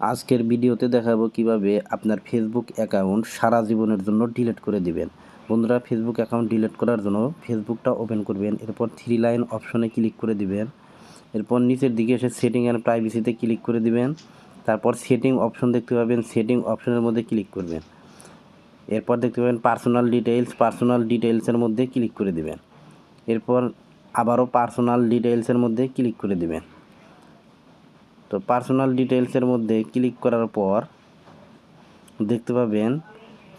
আজকের ভিডিওতে দেখাবো কীভাবে আপনার ফেসবুক অ্যাকাউন্ট সারা জীবনের জন্য ডিলিট করে দিবেন। বন্ধুরা ফেসবুক অ্যাকাউন্ট ডিলিট করার জন্য ফেসবুকটা ওপেন করবেন, এরপর থ্রি লাইন অপশনে ক্লিক করে দিবেন। এরপর নিচের দিকে এসে সেটিং অ্যান্ড প্রাইভেসিতে ক্লিক করে দিবেন। তারপর সেটিং অপশন দেখতে পাবেন সেটিং অপশনের মধ্যে ক্লিক করবেন। এরপর দেখতে পাবেন পার্সোনাল ডিটেইলস পার্সোনাল ডিটেইলসের মধ্যে ক্লিক করে দিবেন। এরপর আবারও পার্সোনাল ডিটেইলসের মধ্যে ক্লিক করে দিবেন। তো পার্সোনাল ডিটেলসের মধ্যে ক্লিক করার পর দেখতে পাবেন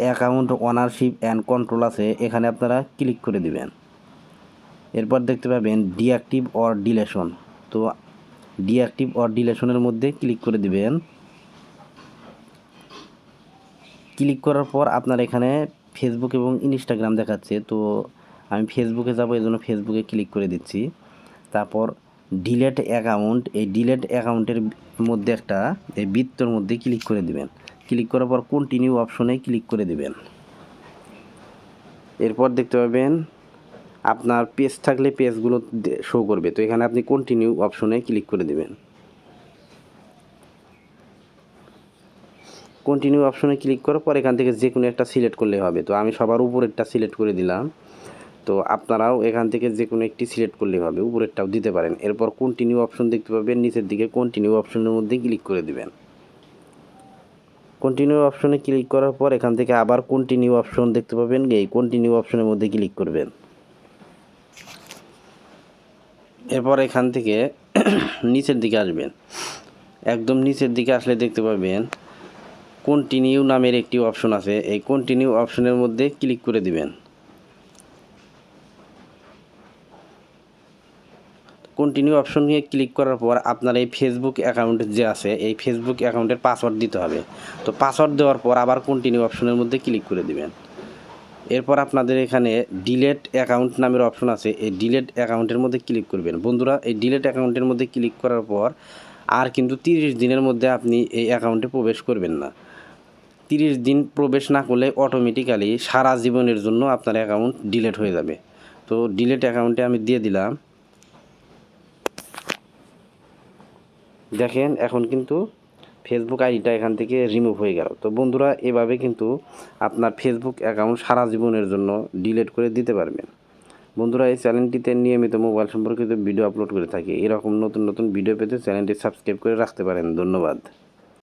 অ্যাকাউন্ট ওনারশিপ অ্যান্ড কন্ট্রোল আছে, এখানে আপনারা ক্লিক করে দিবেন। এরপর দেখতে পাবেন ডিঅ্যাক্টিভ অর ডিলেশন তো ডিঅ্যাক্টিভ অর ডিলেশনের মধ্যে ক্লিক করে দিবেন। ক্লিক করার পর আপনার এখানে ফেসবুক এবং ইনস্টাগ্রাম দেখাচ্ছে, তো আমি ফেসবুকে যাব এই জন্য ফেসবুকে ক্লিক করে দিচ্ছি। তারপর ডিলেট অ্যাকাউন্ট এই ডিলেট অ্যাকাউন্টের মধ্যে একটা, এই বৃত্তর মধ্যে ক্লিক করে দিবেন। ক্লিক করার পর কন্টিনিউ অপশনে ক্লিক করে দিবেন। এরপর দেখতে পাবেন, আপনার পেজ থাকলে পেজগুলো শো করবে। তো এখানে আপনি কন্টিনিউ অপশনে ক্লিক করে দিবেন। কন্টিনিউ অপশনে ক্লিক করার পর এখান থেকে যে কোনো একটা সিলেক্ট করলে হবে। তো আমি সবার উপরেরটা সিলেক্ট করে দিলাম। তো আপনারাও এখান থেকে যে কোনো একটি সিলেক্ট করলেই হবে, উপরেরটাও দিতে পারেন। এরপর কন্টিনিউ অপশন দেখতে পাবেন, নিচের দিকে কন্টিনিউ অপশনের মধ্যে ক্লিক করে দিবেন। কন্টিনিউ অপশনে ক্লিক করার পর এখান থেকে আবার কন্টিনিউ অপশন দেখতে পাবেন, এই কন্টিনিউ অপশনের মধ্যে ক্লিক করবেন। এরপর এখান থেকে নিচের দিকে আসবেন। একদম নিচের দিকে আসলে দেখতে পাবেন কন্টিনিউ নামের একটি অপশন আছে, এই কন্টিনিউ অপশনের মধ্যে ক্লিক করে দিবেন। কন্টিনিউ অপশন নিয়ে ক্লিক করার পর আপনার এই ফেসবুক অ্যাকাউন্ট যে আছে, এই ফেসবুক অ্যাকাউন্টের পাসওয়ার্ড দিতে হবে। তো পাসওয়ার্ড দেওয়ার পর আবার কন্টিনিউ অপশনের মধ্যে ক্লিক করে দিবেন। এরপর আপনাদের এখানে ডিলেট অ্যাকাউন্ট নামের অপশন আছে, এই ডিলেট অ্যাকাউন্টের মধ্যে ক্লিক করবেন। বন্ধুরা, এই ডিলেট অ্যাকাউন্টের মধ্যে ক্লিক করার পর আর কিন্তু তিরিশ দিনের মধ্যে আপনি এই অ্যাকাউন্টে প্রবেশ করবেন না। তিরিশ দিন প্রবেশ না করলে অটোমেটিক্যালি সারা জীবনের জন্য আপনার অ্যাকাউন্ট ডিলেট হয়ে যাবে। তো ডিলেট অ্যাকাউন্টে আমি দিয়ে দিলাম। দেখেন, এখন কিন্তু ফেসবুক আইডিটা এখান থেকে রিমুভ হয়ে গেল। তো বন্ধুরা, এভাবে কিন্তু আপনার ফেসবুক অ্যাকাউন্ট সারা জীবনের জন্য ডিলিট করে দিতে পারবেন। বন্ধুরা, এই চ্যানেলটিতে নিয়মিত মোবাইল সম্পর্কিত ভিডিও আপলোড করে থাকি। এরকম নতুন নতুন ভিডিও পেতে চ্যানেলটি সাবস্ক্রাইব করে রাখতে পারেন। ধন্যবাদ।